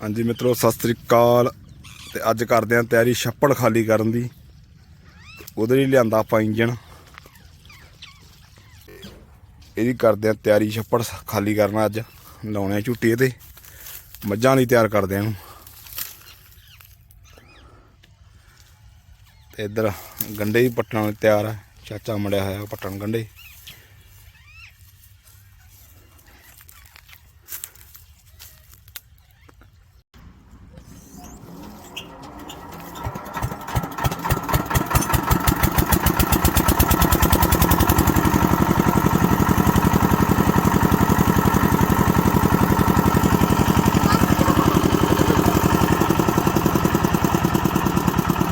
ਹਾਂਜੀ ਮਿੱਤਰੋ, ਸਤਿ ਸ੍ਰੀ ਅਕਾਲ। ਤੇ ਅੱਜ ਕਰਦੇ ਆਂ ਤਿਆਰੀ ਛੱਪੜ ਖਾਲੀ ਕਰਨ ਦੀ। ਉਹਦੇ ਲਈ ਲਿਆਂਦਾ ਆਪਾਂ ਇੰਜਣ। ਇਹਦੀ ਕਰਦੇ ਆਂ ਤਿਆਰੀ ਛੱਪੜ ਖਾਲੀ ਕਰਨਾ ਅੱਜ। ਲਾਉਣੇ ਆ ਝੁੱਟੀ ਇਹਦੇ ਮੱਝਾਂ ਲਈ ਤਿਆਰ ਕਰਦੇ ਆਂ ਇਹਨੂੰ। ਤੇ ਇੱਧਰ ਗੰਡੇ ਵੀ ਪੱਟਣ ਨੂੰ ਤਿਆਰ ਆ। ਚਾਚਾ ਮੜਿਆ ਹੋਇਆ ਪੱਟਣ ਗੰਡੇ।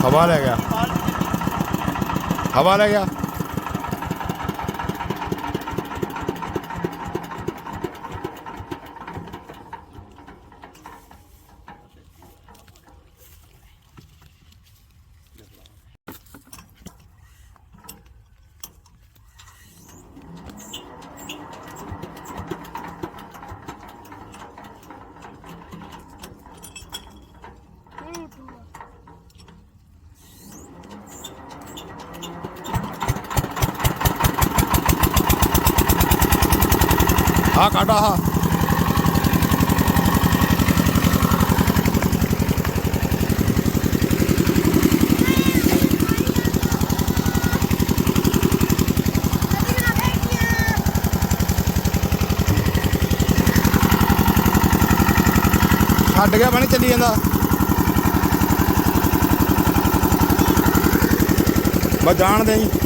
ਹਵਾ ਲੈ ਗਿਆ। ਹਵਾ ਲੈ ਗਿਆ। ਆ ਕੱਢ ਆਹ। ਛੱਡ ਗਿਆ ਪਾਣੀ ਚੱਲੀ ਜਾਂਦਾ। ਬਸ ਜਾਣ ਦੇ ਜੀ।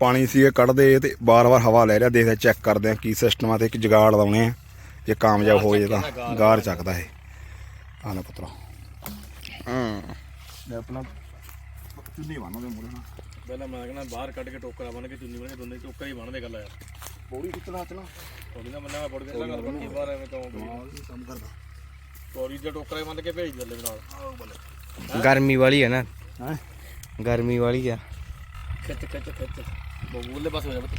ਪਾਣੀ ਸੀ ਇਹ ਕੱਢਦੇ ਤੇ ਬਾਰ-ਬਾਰ ਹਵਾ ਲੈ ਰਿਹਾ ਦੇਖਦੇ ਚੈੱਕ ਕਰਦੇ ਆ ਕੀ ਸਿਸਟਮ ਆ ਤੇ ਇੱਕ ਜਗਾੜ ਲਾਉਣੇ ਆ ਜੇ ਕਾਮਯਾਬ ਹੋ ਜੇ ਤਾਂ ਗਾਰ ਚੱਕਦਾ ਇਹ। ਆ ਲੈ ਪੁੱਤਰਾ। ਹਾਂ। ਲੈ ਆਪਣਾ ਚੁੰਨੀ ਬੰਨ ਦੇ ਮੂਰੇ ਨਾਲ ਪਹਿਲਾਂ ਮੈਂ ਕਹਿੰਦਾ ਬਾਹਰ ਕੱਢ ਕੇ ਟੋਕਰਾ ਬਣ ਕੇ ਚੁੰਨੀ ਬਣ ਕੇ ਦੋਨੇ ਟੋਕਰਾ ਹੀ ਬਣਦੇ ਗੱਲ ਯਾਰ। ਬੋੜੀ ਕਿਤਨਾ ਚਲਾ ਥੋੜੀ ਨਾ? ਮੰਨਣਾ ਪੜ ਗਿਆ ਗੱਲ ਬਣੀ ਬਾਹਰ ਐਵੇਂ ਕਹੋ ਕੰਮ ਕਰਦਾ। ਤੋਰੀ ਦਾ ਟੋਕਰਾ ਹੀ ਬੰਨ ਕੇ ਭੇਜ ਦਿੰਦੇ ਨਾਲ। ਗਰਮੀ ਵਾਲੀ ਹੈ ਨਾ। ਹੈ? ਗਰਮੀ ਵਾਲੀ ਆ। ਖਿੱਚ ਖਿੱਚ ਖਿੱਚ। ਬੋਲੇ ਪਾਸੇ ਹੋ ਜਾ ਬੱਤ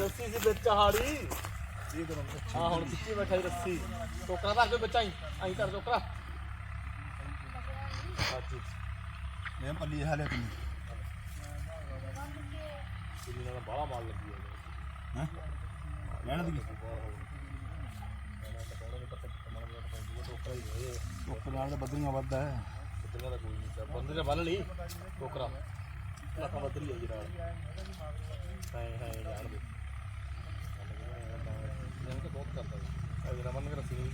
ਰੱਸੀ ਸੀ ਵਿੱਚ ਹਾੜੀ। ਹਾਂ ਹੁਣ ਪਿੱਛੇ ਬੈਠਾ ਸੀ ਰੱਸੀ। ਟੋਕਰਾ ਰੱਖ ਦੇ ਬੱਚਾ ਹੀ ਆਈ ਕਰ ਟੋਕਰਾ। ਮੈਂ ਪੱਲੀ ਹਾਲੇ ਤੂੰ ਨਾਲ ਬਾਹਲਾ ਮਾਰ ਲੱਗੀ ਹੈ ਹੈ? ਲੈਣ ਦੀ ਉੱਪਰ ਨਾਲ ਤਾਂ ਬੱਦਰੀਆਂ ਵੱਧਦਾ ਹੈ ਬੰਦੇ ਦਾ ਕੋਈ ਨਹੀਂ ਬੰਦੇ ਨੇ ਬੰਨ ਲਈ ਟੋਕਰਾ ਲੱਖਾਂ ਬੱਦਰੀ ਆਈ ਨਾਲ ਹਾਂ ਹਾਂ ਕੇ ਬਹੁਤ ਕਰਦਾ ਹੈ ਇਹ ਰਮਨ ਕੇ ਰੱਸੀ ਨਹੀਂ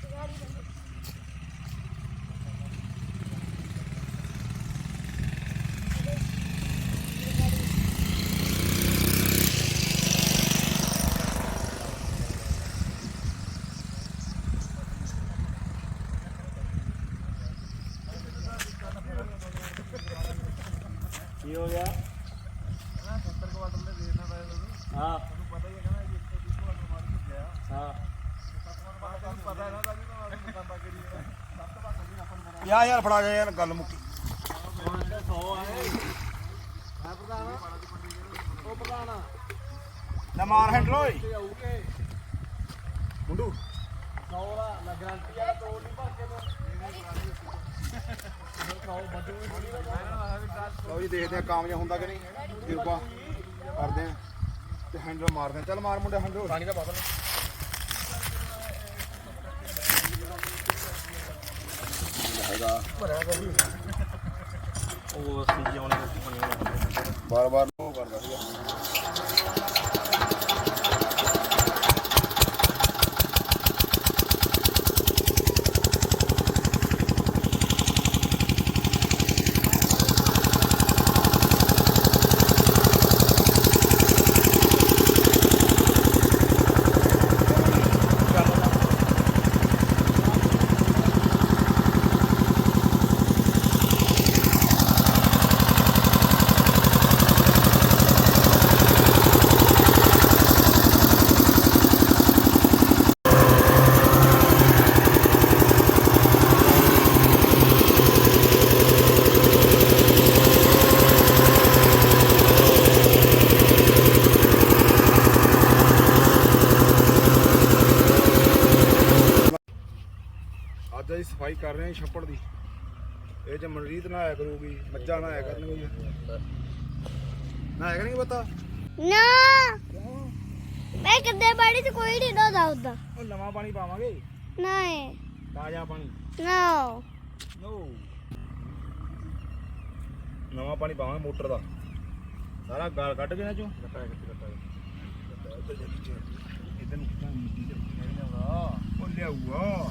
ਕੀ ਹੋ ਗਿਆ ਹਾਂ। ਹਾਂ ਯਾ ਯਾਰ ਫੜਾ ਜਾ ਯਾਰ ਗੱਲ ਮੁੱਕੀ। ਨਾ ਮਾਰ ਹੈਂਡਲ ਓਏ। ਮੁੰਡੂ। ਲਓ ਜੀ ਦੇਖਦੇ ਆ ਕਾਮਯਾਬ ਹੁੰਦਾ ਕਿ ਨਹੀਂ। ਕਿਰਪਾ ਕਰਦੇ ਆ ਤੇ ਹੈਂਡਲ ਮਾਰਦੇ ਚੱਲ ਮਾਰ ਮੁੰਡੇ ਹੈਂਡਲ ਪਾਣੀ ਦਾ ਬਾਦਲ ਉਹ ਸੀ ਪਾਣੀ ਵਾਲਾ ਬਾਰ ਬਾਰ ਉਹ ਕਰਦਾ ਸੀਗਾ। ਦੀ ਸਫ਼ਾਈ ਕਰ ਰਹੇ ਹਾਂ ਜੀ ਛੱਪੜ ਦੀ। ਇਹ ਚ ਮਨਰੀਤ ਨਾ ਆਇਆ ਕਰੂਗੀ ਮੱਝਾਂ ਨਾ ਆਇਆ ਕਰਨਗੀਆਂ। ਨਾ ਆਇਆ ਕਰਨਗੇ ਪਤਾ ਨਾ। ਮੈਂ ਕਦੇ ਬਾੜੀ ਚ ਕੋਈ ਨਹੀਂ ਡੋਦਾ ਹੁੰਦਾ ਉਹ ਨਵਾਂ ਪਾਣੀ ਪਾਵਾਂਗੇ। ਨਹੀਂ ਤਾਜ਼ਾ ਪਾਣੀ। ਨੋ। ਨੋ। ਨਵਾਂ ਪਾਣੀ ਪਾਵਾਂਗੇ ਮੋਟਰ ਦਾ। ਸਾਰਾ ਗਾਲ ਕੱਢ ਕੇ ਨਾ ਚੋਂ। ਕੱਟਾ ਕੱਟਾ ਕੱਟਾ ਇਧਰ ਨੂੰ ਕਿਤਾ ਮਿੱਟੀ ਤੇ ਉਹ ਲਿਆਊਗਾ।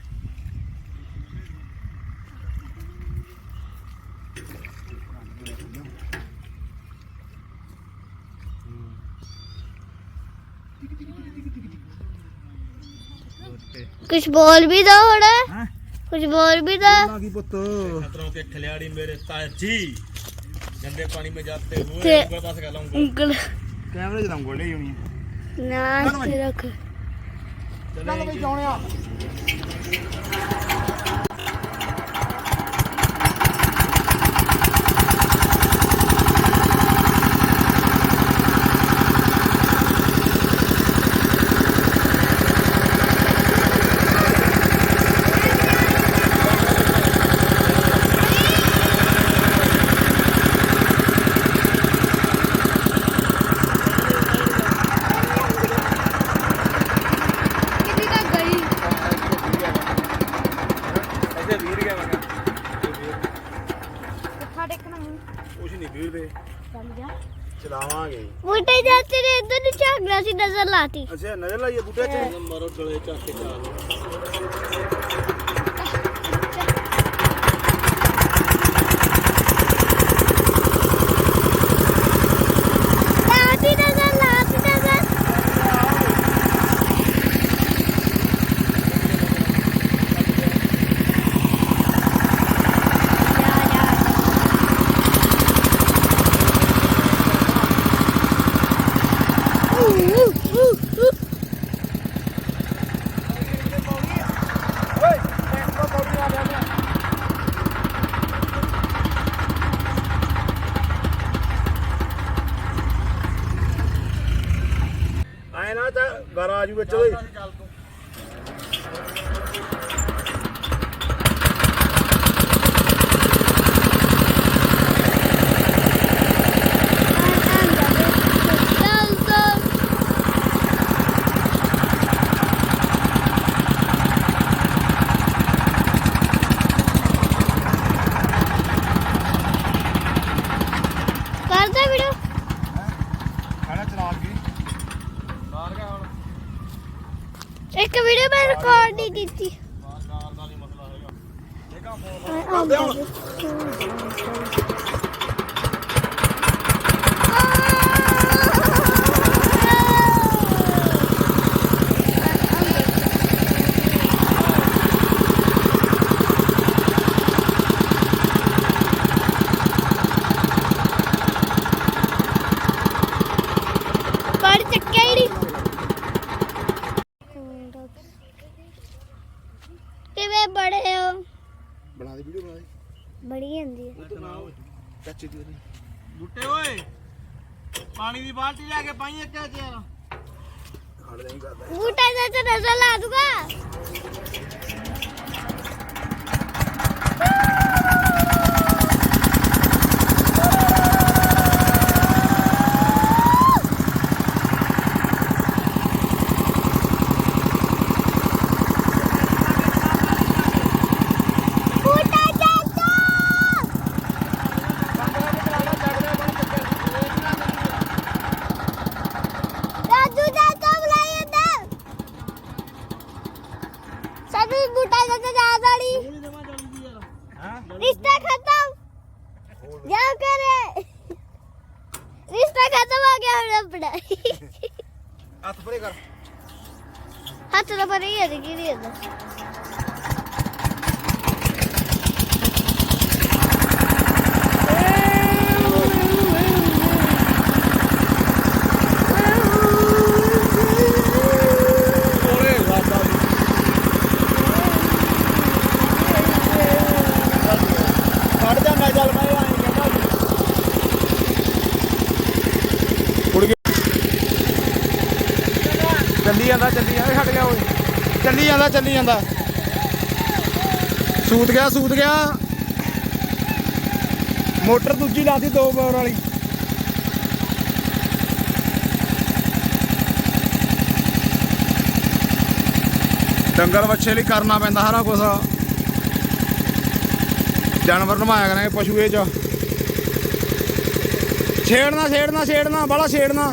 कुछ बोल भी दो थोड़ा हैं? कुछ बोल भी दो ਕੀ ਪੁੱਤ खतरों के खिलाड़ी मेरे ताजी गंदे पानी में जाते हुए ते- ऊपर पास गया लाऊंगा अंकल ਕੈਮਰੇ 'ਚ ਤਾਂ ਉਂਗਲ ਨਹੀਂ ਹੋਣੀ ना ऐसे रख ਚੱਲ ਕੁਛ ਨਹੀਂ ਵੀਰੇ ਚਲਾਵਾਂਗੇ। ਬੂਟੇ ਜਾਂਦੇ ਨੇ ਇਧਰ ਸੀ ਨਜ਼ਰ ਲਾਤੀ। ਅੱਛਾ ਨਜ਼ਰ ਲਾਈਏ ਬੂਟੇ ਚ? ਮਰੋ ਗਲੇ ਚੱਕ ਕੇ ਚਾਲ ਗਰ ਆਜੂ ਵਿੱਚ ਓਏ ਬੜੀ ਜਾਂਦੀ ਹੈ। ਚਾਚੀ ਦੀ ਉਹਦੀ ਓਏ। ਪਾਣੀ ਦੀ ਬਾਲਟੀ ਲੈ ਕੇ ਪਾਈਏ ਕਿਆ ਚਿਆ ਖੜ ਜਾਈਂ ਕਰਦਾ ਬੂਟਾ ਨਜ਼ਰ ਲਾ ਦੂਗਾ। ਤੁਹਾਡਾ ਹੱਥ ਪਰੇ ਕਰ। ਹੱਥ ਤਾਂ ਪਰੇ ਹੀ ਹੈ ਗਿਰੀ ਜਾਂਦਾ ਜਾਂਦਾ, ਚੱਲੀ ਜਾਂਦਾ। ਛੱਡ ਗਿਆ, ਓਏ। ਚੱਲੀ ਜਾਂਦਾ ਚੱਲੀ ਜਾਂਦਾ। ਸੂਤ ਗਿਆ ਸੂਤ ਗਿਆ। ਮੋਟਰ ਦੂਜੀ ਲਾਤੀ ਦੋ ਬੋਰ ਵਾਲੀ। ਡੰਗਰ ਵੱਛੇ ਲਈ ਕਰਨਾ ਪੈਂਦਾ ਸਾਰਾ ਕੁਝ ਜਾਨਵਰ ਨਮਾਇਆ ਕਰਾਂਗੇ ਪਸ਼ੂ ਇਹ ਚ। ਛੇੜਨਾ ਛੇੜਨਾ ਛੇੜਨਾ ਬਾਲਾ ਛੇੜਨਾ।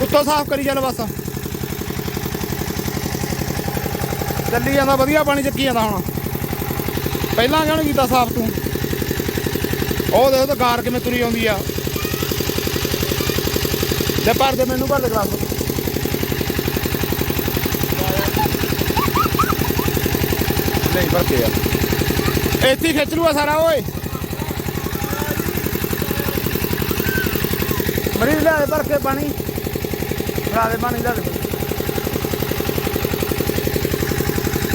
ਉੱਤੋਂ ਸਾਫ਼ ਕਰੀ ਚੱਲ ਬਸ। ਚੱਲੀ ਜਾਂਦਾ ਵਧੀਆ ਪਾਣੀ ਚੱਕੀ ਜਾਂਦਾ ਹੁਣ। ਪਹਿਲਾਂ ਕਿਉਂ ਨੀ ਕੀਤਾ ਸਾਫ਼ ਤੂੰ? ਉਹ ਦੇਖੋ ਤਾਂ ਗਾਰ ਕਿਵੇਂ ਤੁਰੀ ਆਉਂਦੀ ਆ। ਲੈ ਭਰ ਦੇ ਮੈਨੂੰ ਭਰ ਦੇ ਗਲਾਸ। ਨਹੀਂ ਭਰ ਕੇ ਯਾਰ ਇੱਥੇ ਖਿੱਚ ਲੂਆ ਸਾਰਾ ਓਏ। ਮਰੀਜ਼ ਲੈ ਭਰ ਕੇ ਪਾਣੀ। ਫੜਾ ਦੇ ਪਾਣੀ ਲੈ ਦੇ।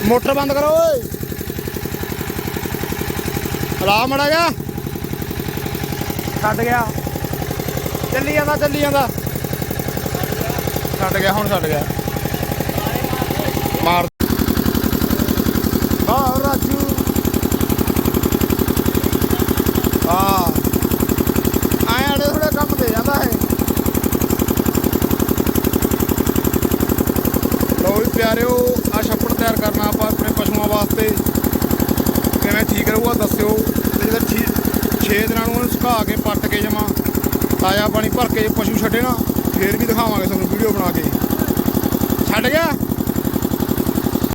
ਮੋਟਰ ਬੰਦ ਕਰੋ, ਓਏ। ਹਲਾ ਮੜਾ ਗਿਆ ਛੱਡ ਗਿਆ। ਚੱਲੀ ਜਾਂਦਾ ਚੱਲੀ ਜਾਂਦਾ। ਛੱਡ ਗਿਆ, ਹੁਣ ਛੱਡ ਗਿਆ ਮਾਰ ਹਾਂ ਰਾਜੂ ਹਾਂ ਆਏ ਆੜੇ ਥੋੜੇ ਕੰਮ ਦੇ ਜਾਂਦਾ ਹੈ ਲੋ ਵੀ ਪਿਆਰਿਓ ਆ ਛੱਪੜ ਤਿਆਰ ਕਰਨਾ ਆਪਾਂ ਆਪਣੇ ਪਸ਼ੂਆਂ ਵਾਸਤੇ ਕਿਵੇਂ ਠੀਕ ਰਹੂਗਾ, ਦੱਸਿਓ। ਤੇ ਜਦੋਂ 6 ਦਿਨਾਂ ਨੂੰ ਉਹਨੂੰ ਸੁਕਾ ਕੇ, ਪੱਟ ਕੇ ਜਮਾ ਤਾਜ਼ਾ ਪਾਣੀ ਭਰ ਕੇ ਪਸ਼ੂ ਛੱਡੇ ਨਾ, ਫੇਰ ਵੀ ਦਿਖਾਵਾਂਗੇ ਤੁਹਾਨੂੰ, ਵੀਡੀਓ ਬਣਾ ਕੇ। ਛੱਡ ਗਿਆ?